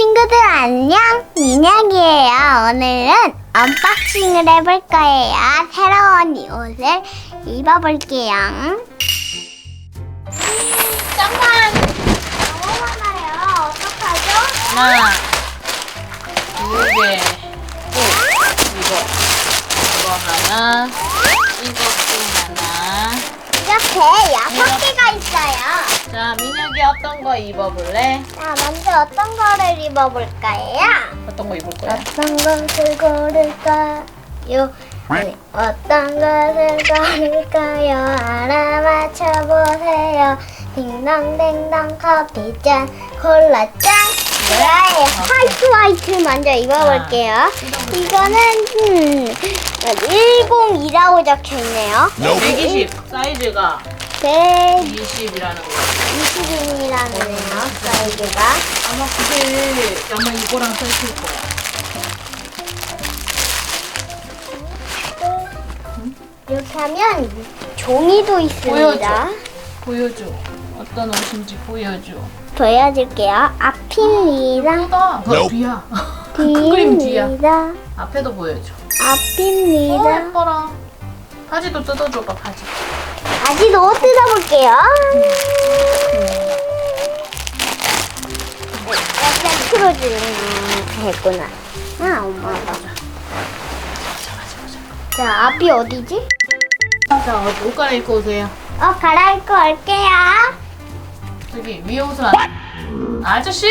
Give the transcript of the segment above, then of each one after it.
친구들 안녕 민혁이에요 오늘은 언박싱을 해볼 거예요 새로운 이 옷을 입어볼게요 짱만 너무 많아요 어떡하죠? 하나, 두 개, 이거, 이거 하나, 하나. 이렇게 여섯 개가 있어요 자, 민혁이 어떤 거 입어볼래? 자 먼저 어떤 거를 입어볼까요? 어떤 거 입을 거야? 어떤 것을 고를까요? 네, 어떤 것을 고를까요? 알아맞혀 보세요. 딩동댕동 커피잔 콜라잔. 네, 화이트 화이트 먼저 입어볼게요. 이거는 음, 102라고 적혀 있네요. 120, 사이즈가 120이라네요 20이라는 거야. 사이즈가. 아마 그게 아마 이거랑 섞일 거야. 이렇게 하면 종이도 있습니다. 보여줘. 보여줘. 어떤 옷인지 보여줘. 보여줄게요. 앞입니다. 나 그거 뒤야. 그 그림 뒤야. 뒤입니다. 앞에도 보여줘. 어, 앞입니다. 예뻐라. 바지도 뜯어줘봐, 바지. 바지도 뜯어볼게요. 약간 풀어주는 했구나. 아, 엄마가. 자, 앞이 어디지? 자, 옷 갈아입고 오세요. 어, 갈아입고 올게요. 저기 위에 옷은 안... 아저씨!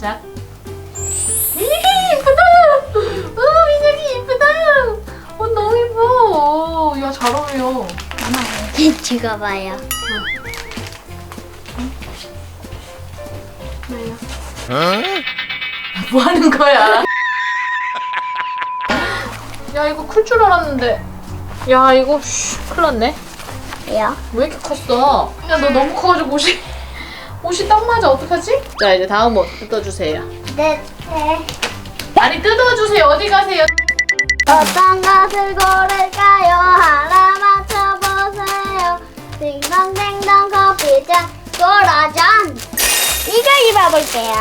자. 이쁘다! 어, 민혁이 이쁘다! 어, 너무 이뻐! 야, 잘 어울려. 찍어봐요. 뭐 하는 거야? 야, 이거 클 줄 알았는데. 야, 이거, 씨, 큰일 났네. 야, 왜 이렇게 컸어? 야, 너 너무 커가지고 옷이, 옷이 딱 맞아. 어떡하지? 자, 이제 다음 옷 뜯어주세요. 네, 네. 아니, 뜯어주세요. 어디 가세요? 어떤 것을 고를까요? 하나 맞춰보세요. 딩동댕동 커피잔 꼬라잔. 이걸 입어볼게요.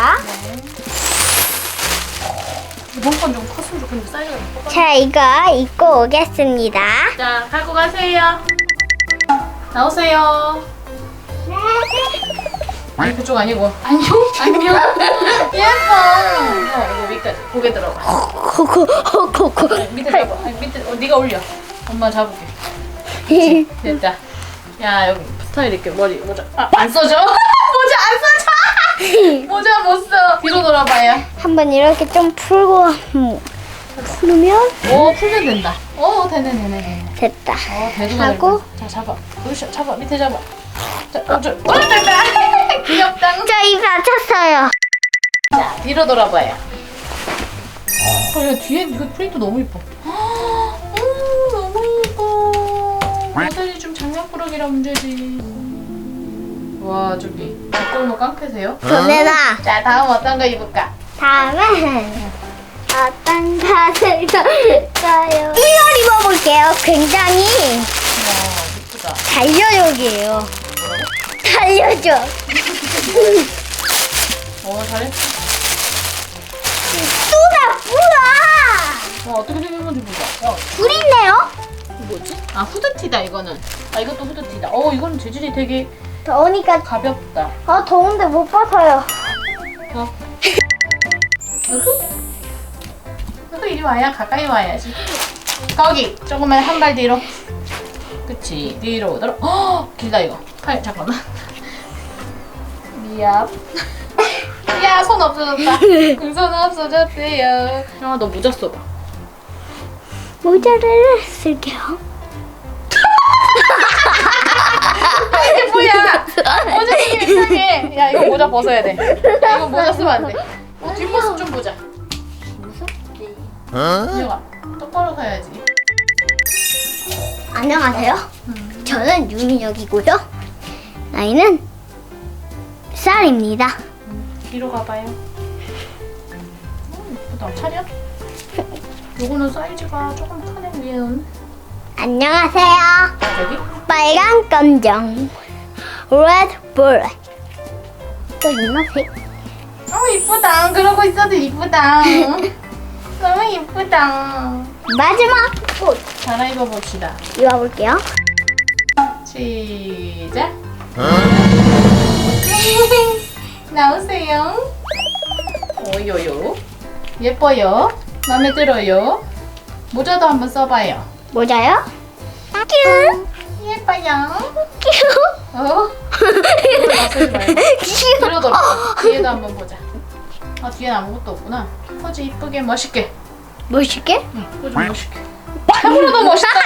이번 건 좀 컸으면 좋겠는데 사이즈가 예뻐. 자, 이거 입고 오겠습니다. 자, 갖고 가세요. 나오세요. 아니 그쪽 아니고. 안녕. 안녕. 예뻐. 어, 이거 위까지. 고개 들어봐. 코코, 코코. 아니, 밑에 잡아. 아니, 밑에 어, 네가 올려. 엄마 잡을게. 됐다. 야 여기 스타일 있게 머리 모자. 아, 안 써져? 모자 안 써져. 모자 못 써. 뒤로 돌아봐요. 한번 이렇게 좀 풀고 음, 풀면 오 풀면 된다. 오 되네 되네 되네. 됐다. 어, 대구가 하고? 자, 잡아. 으쌰, 잡아. 밑에 잡아. 자, 어, 저, 어, 됐다. 귀엽다. 저입 맞췄어요. 자, 뒤로 돌아봐요. 어, 야, 뒤에 이거 프린트 너무 이뻐. 음, 너무 이뻐. 모델이 좀 장난꾸러기라 문제지. 와, 저기. 뒷골목 깡패세요? 돈 내놔. 자, 다음 어떤 거 입을까? 다음은 어떤 것을 고를까요? 이걸 입어볼게요. 굉장히. 달려족이에요. 달려족. 어, 잘했어. 뚜다 뿌라. 와, 어떻게 생긴 건지 보자. 와, 둘 있네요. 뭐지? 아, 후드티다, 이거는. 아, 이것도 후드티다. 어, 이거는 재질이 되게 더우니까 가볍다. 아 더운데 못 벗어요. 어. 으흐. 으흐, 이리 와야 가까이 와야지. 거기 조금만 한 발 뒤로. 그치 뒤로 오도록. 어 길다 이거. 팔 잠깐만. 미안. 야 손 없어졌다. 손 없어졌대요. 아너 모자 써봐. 모자를 쓸게요. 이게 뭐야? 모자 쓰기 이상해. 야 이거 모자 벗어야 돼. 야 이거 모자 쓰면 안 돼. 어, 뒷모습 좀 보자. 무섭지. 민혁아 똑바로 서야지. 안녕하세요. 저는 유민혁이고요. 나이는 쌀입니다. 뒤로 가봐요. 음, 예쁘다. 차려? 요거는 사이즈가 조금 크네, 위에는. 안녕하세요. 여기? 빨간 검정 레드 블랙 또? 어, 어 이쁘다. 그러고 있어도 이쁘다. 너무 이쁘다. 마지막 옷 갈아입어 봅시다. 입어볼게요. 시작. 나오세요. 오요요. 예뻐요. 마음에 들어요. 모자도 한번 써봐요. 모자요? 큐. 예뻐요. 큐. 어? 뒤로 돌아. 뒤에도 한번 보자. 아 뒤엔 아무것도 없구나. 포즈 이쁘게 멋있게. 멋있게? 응, 포즈 멋있게. 참으로도 멋있다.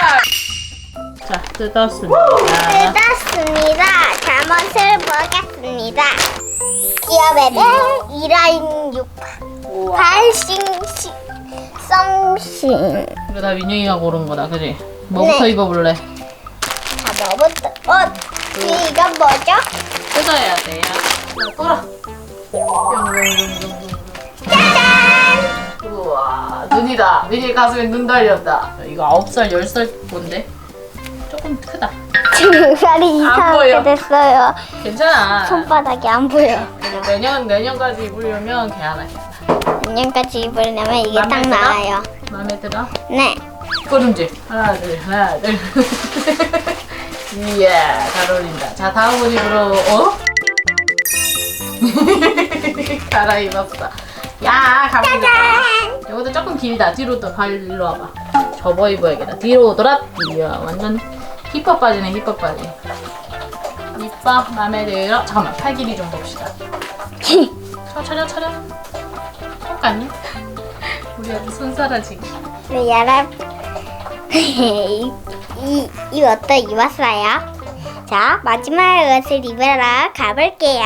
자 뜯었습니다. 뜯었습니다. 잠옷을 보겠습니다. 기업에는 2라인 6 우와. 발싱 썸싱 이거 다 민영이가 고른 거다, 그지? 뭐부터 네. 입어볼래? 자 뭐부터 어 이건 뭐죠? 뜯어야 돼요. 자, 돌아. 눈이다. 민이 가슴에 눈 달렸다. 이거 9살, 10살 건데? 조금 크다. 지금 살이 보여. 이상하게 됐어요 괜찮아. 손바닥이 안 보여 내년, 내년까지 입으려면 개하나. 내년까지 입으려면 이게 맘에 딱 들어? 나와요 마음에 들어? 네 꼬름지. 하나, 둘, 하나, 둘. 이야, 잘 어울린다. 자, 다음 옷 입으러, 어? 갈아입었어. 야, 가보자. 짠 이것도 조금 길다. 뒤로 또 발로 와봐. 접어 입어야겠다. 뒤로 돌아. 이야, 완전 힙합 바지네, 힙합 바지. 이뻐, 마음에 들어. 잠깐만, 팔 길이 좀 봅시다. 저 차려, 차려. 손 같니? 우리 아주 손살아지기. 네, 여러분 이, 이, 이 옷도 입었어요 자 마지막 옷을 입으러 가볼게요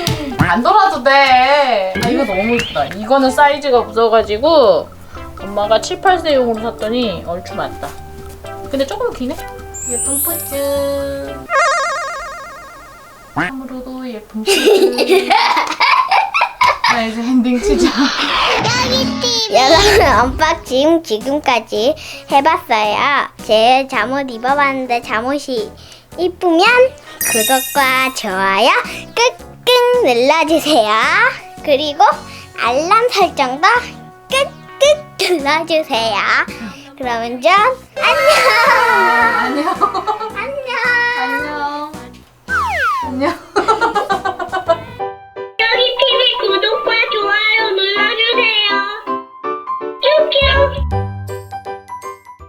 안 돌아도 돼. 아, 이거 너무 이쁘다. 이거는 사이즈가 없어가지고 엄마가 7, 8세용으로 샀더니 얼추 맞다. 근데 조금 기네? 예쁜 포즈. 참으로도 예쁜 포즈. 나 이제 엔딩 치자. 여러분 언박싱 지금까지 해봤어요 제 잠옷 입어봤는데 잠옷이 이쁘면 구독과 좋아요 꾹꾹 눌러주세요. 그리고 알람 설정도 꾹꾹 눌러주세요. 그러면 전 안녕! 안녕.